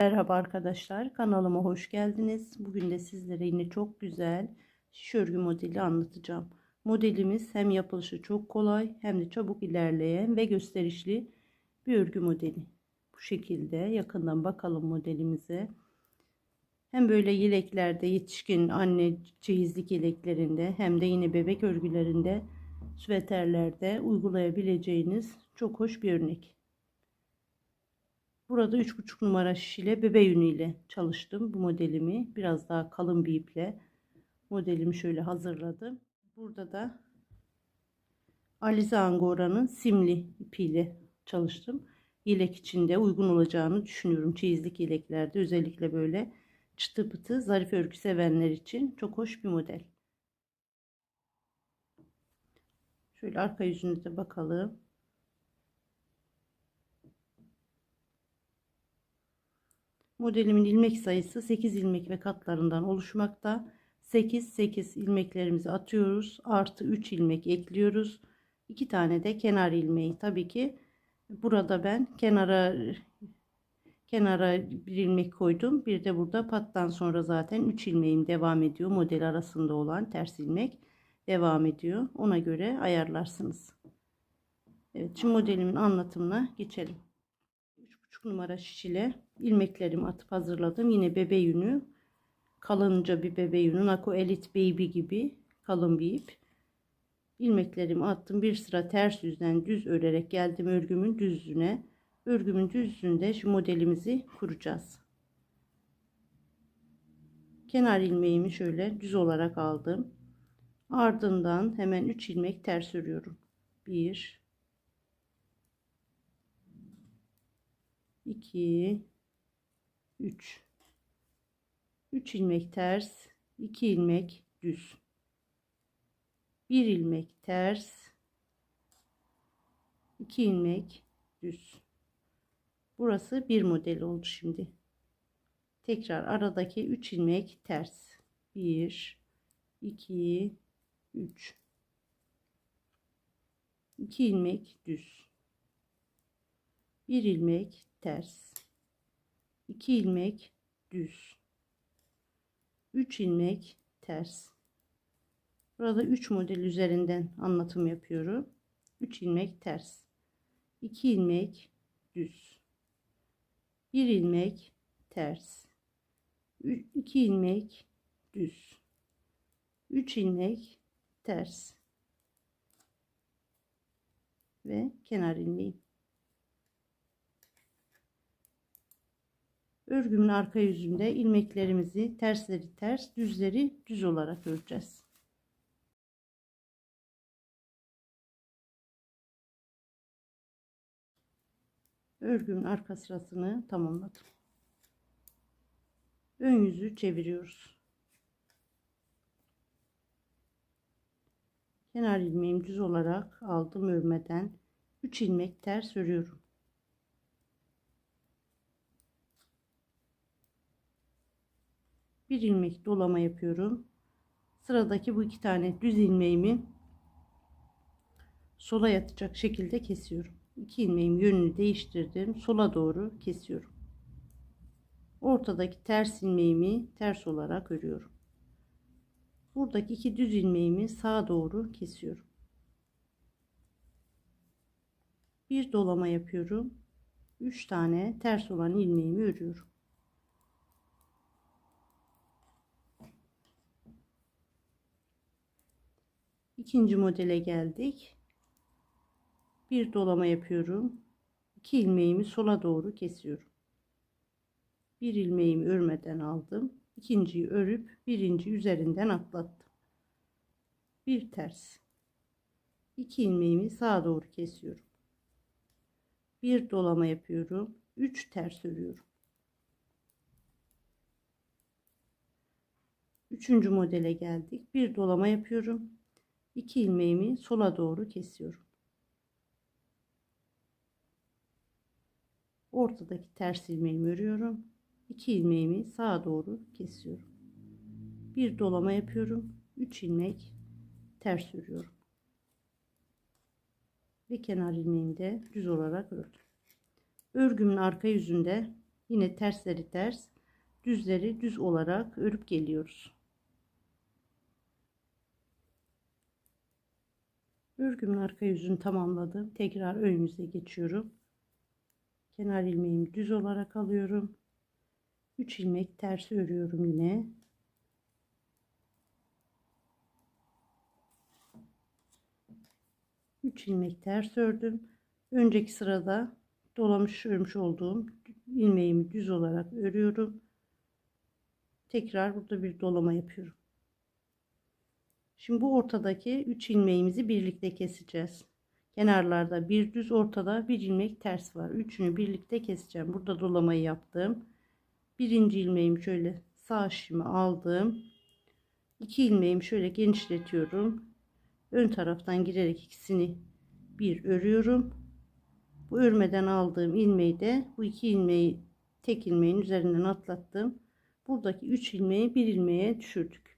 Merhaba arkadaşlar kanalıma hoş geldiniz. Bugün de sizlere yine çok güzel şiş örgü modeli anlatacağım. Modelimiz hem yapılışı çok kolay hem de çabuk ilerleyen ve gösterişli bir örgü modeli. Bu şekilde yakından bakalım modelimize. Hem böyle yeleklerde yetişkin anne çeyizlik yeleklerinde hem de yine bebek örgülerinde süveterlerde uygulayabileceğiniz çok hoş bir örnek. Burada 3,5 numara şiş bebe yünü ile çalıştım bu modelimi. Biraz daha kalın bir iple modelimi şöyle hazırladım. Burada da Alize Angora'nın simli ipiyle çalıştım. Yelek içinde uygun olacağını düşünüyorum. Çeyizlik yeleklerde özellikle böyle çıtı pıtı zarif örgü sevenler için çok hoş bir model. Şöyle arka yüzünde de bakalım. Modelimin ilmek sayısı 8 ilmek ve katlarından oluşmakta. 8 8 ilmeklerimizi atıyoruz. Artı 3 ilmek ekliyoruz. 2 tane de kenar ilmeği. Tabii ki burada ben kenara kenara bir ilmek koydum. Bir de burada pattan sonra zaten 3 ilmeğim devam ediyor. Model arasında olan ters ilmek devam ediyor. Ona göre ayarlarsınız. Evet, şimdi modelimin anlatımına geçelim. 3,5 numara şiş ile ilmeklerimi atıp hazırladım. Yine bebe yünü. Kalınca bir bebe yünü. Nako Elite Baby gibi kalın bir ip. İlmeklerimi attım. Bir sıra ters yüzden düz örerek geldim örgümün düzlüğüne. Örgümün düzlüğünde şu modelimizi kuracağız. Kenar ilmeğimi şöyle düz olarak aldım. Ardından hemen 3 ilmek ters örüyorum. 1 2 3 3 ilmek ters 2 ilmek düz. 1 ilmek ters 2 ilmek düz. Burası bir model oldu şimdi. Tekrar aradaki 3 ilmek ters. 1 2 3 2 ilmek düz 1 ilmek ters. 2 ilmek düz. 3 ilmek ters. Burada 3 model üzerinden anlatım yapıyorum. 3 ilmek ters. 2 ilmek düz. 1 ilmek ters. 2 ilmek düz. 3 ilmek ters. Ve kenar ilmeği örgümün arka yüzünde ilmeklerimizi tersleri ters düzleri düz olarak öreceğiz. Örgümün arka sırasını tamamladım. Ön yüzü çeviriyoruz. Kenar ilmeğimi düz olarak aldım örmeden 3 ilmek ters örüyorum. Bir ilmek dolama yapıyorum. Sıradaki bu iki tane düz ilmeğimi sola yatacak şekilde kesiyorum. İki ilmeğim yönünü değiştirdim. Sola doğru kesiyorum. Ortadaki ters ilmeğimi ters olarak örüyorum. Buradaki iki düz ilmeğimi sağa doğru kesiyorum. Bir dolama yapıyorum. 3 tane ters olan ilmeğimi örüyorum. İkinci modele geldik. Bir dolama yapıyorum. 2 ilmeğimi sola doğru kesiyorum. Bir ilmeğimi örmeden aldım. İkinciyi örüp birinci üzerinden atlattım. Bir ters. 2 ilmeğimi sağa doğru kesiyorum. Bir dolama yapıyorum. 3 ters örüyorum. Üçüncü modele geldik. Bir dolama yapıyorum. 2 ilmeğimi sola doğru kesiyorum. Ortadaki ters ilmeğimi örüyorum. 2 ilmeğimi sağa doğru kesiyorum. Bir dolama yapıyorum. 3 ilmek ters örüyorum. Ve kenar ilmeğimi de düz olarak ördüm. Örgümün arka yüzünde Yine tersleri ters, düzleri düz olarak örüp geliyoruz. Örgümün arka yüzünü tamamladım. Tekrar ön yüze geçiyorum. Kenar ilmeğimi düz olarak alıyorum. 3 ilmek ters örüyorum yine. Üç ilmek ters ördüm. Önceki sırada dolamış örmüş olduğum ilmeğimi düz olarak örüyorum. Tekrar burada bir dolama yapıyorum. Şimdi bu ortadaki 3 ilmeğimizi birlikte keseceğiz. Kenarlarda bir düz ortada bir ilmek ters var. Üçünü birlikte keseceğim. Burada dolamayı yaptım. Birinci ilmeğimi şöyle sağ şişimi aldım. İki ilmeğimi şöyle genişletiyorum. Ön taraftan girerek ikisini bir örüyorum. Bu örmeden aldığım ilmeği de bu iki ilmeği tek ilmeğin üzerinden atlattım. Buradaki üç ilmeği bir ilmeğe düşürdük.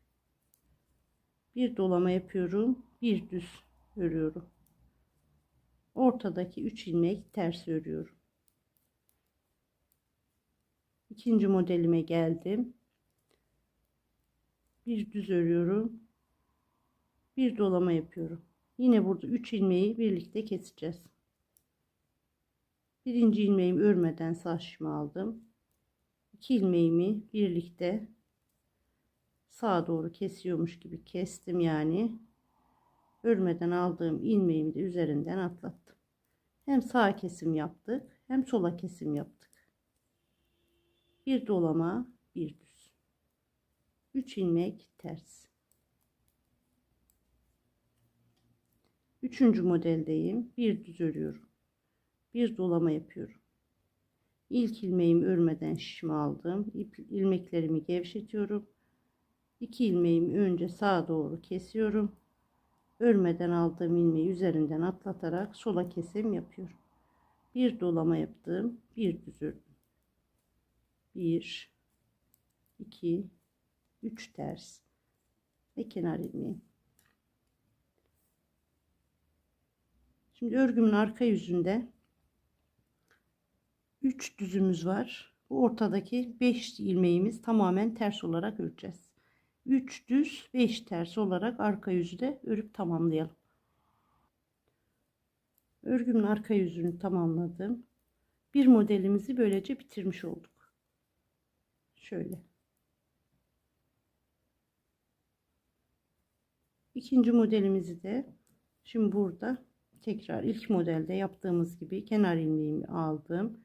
Bir dolama yapıyorum. Bir düz örüyorum. Ortadaki üç ilmek ters örüyorum. İkinci modelime geldim. Bir düz örüyorum. Bir dolama yapıyorum. Yine burada 3 ilmeği birlikte keseceğiz. Birinci ilmeğimi örmeden şişimi aldım. 2 ilmeğimi birlikte sağa doğru kesiyormuş gibi kestim yani. Örmeden aldığım ilmeğimi de üzerinden atlattım. Hem sağ kesim yaptık hem sola kesim yaptık. Bir dolama, bir düz. 3 ilmek ters. Üçüncü modeldeyim. Bir düz örüyorum. Bir dolama yapıyorum. İlk ilmeğimi örmeden şişimi aldım. İp, ilmeklerimi gevşetiyorum. İki ilmeğimi önce sağa doğru kesiyorum. Örmeden aldığım ilmeği üzerinden atlatarak sola kesim yapıyorum. Bir dolama yaptım. Bir düz ördüm. 1 2 3 ters ve kenar ilmeği. Şimdi örgümün arka yüzünde 3 düzümüz var. Bu ortadaki 5 ilmeğimiz tamamen ters olarak öreceğiz. 3 düz 5 ters olarak arka yüzü de örüp tamamlayalım. Örgümün arka yüzünü tamamladım. Bir modelimizi böylece bitirmiş olduk. Şöyle. İkinci modelimizi de şimdi burada tekrar ilk modelde yaptığımız gibi kenar ilmeğimi aldım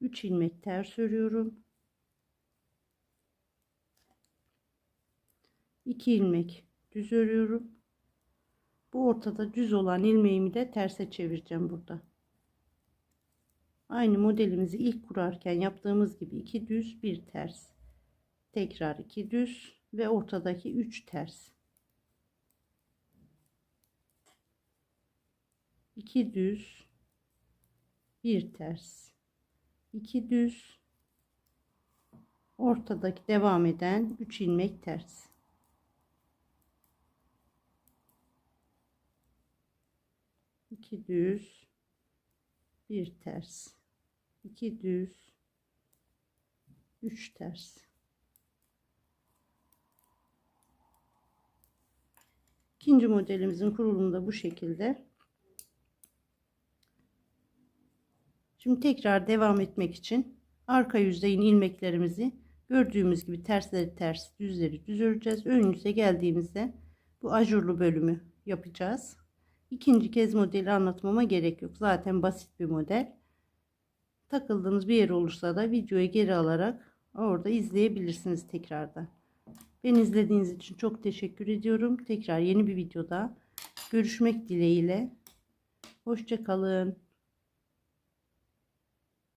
3 ilmek ters örüyorum 2 ilmek düz örüyorum. Bu ortada düz olan ilmeğimi de terse çevireceğim burada. Aynı modelimizi ilk kurarken yaptığımız gibi 2 düz bir ters. Tekrar 2 düz ve ortadaki 3 ters. 2 düz bir ters. 2 düz. Ortadaki devam eden 3 ilmek ters iki düz bir ters iki düz üç ters ikinci modelimizin kurulumu da bu şekilde Şimdi tekrar devam etmek için arka yüzde yine ilmeklerimizi gördüğümüz gibi tersleri ters düzleri düz öreceğiz. Ön yüze geldiğimizde bu ajurlu bölümü yapacağız. İkinci kez modeli anlatmama gerek yok. Zaten basit bir model. Takıldığınız bir yer olursa da videoyu geri alarak orada izleyebilirsiniz tekrardan. Beni izlediğiniz için çok teşekkür ediyorum. Tekrar yeni bir videoda görüşmek dileğiyle. Hoşçakalın.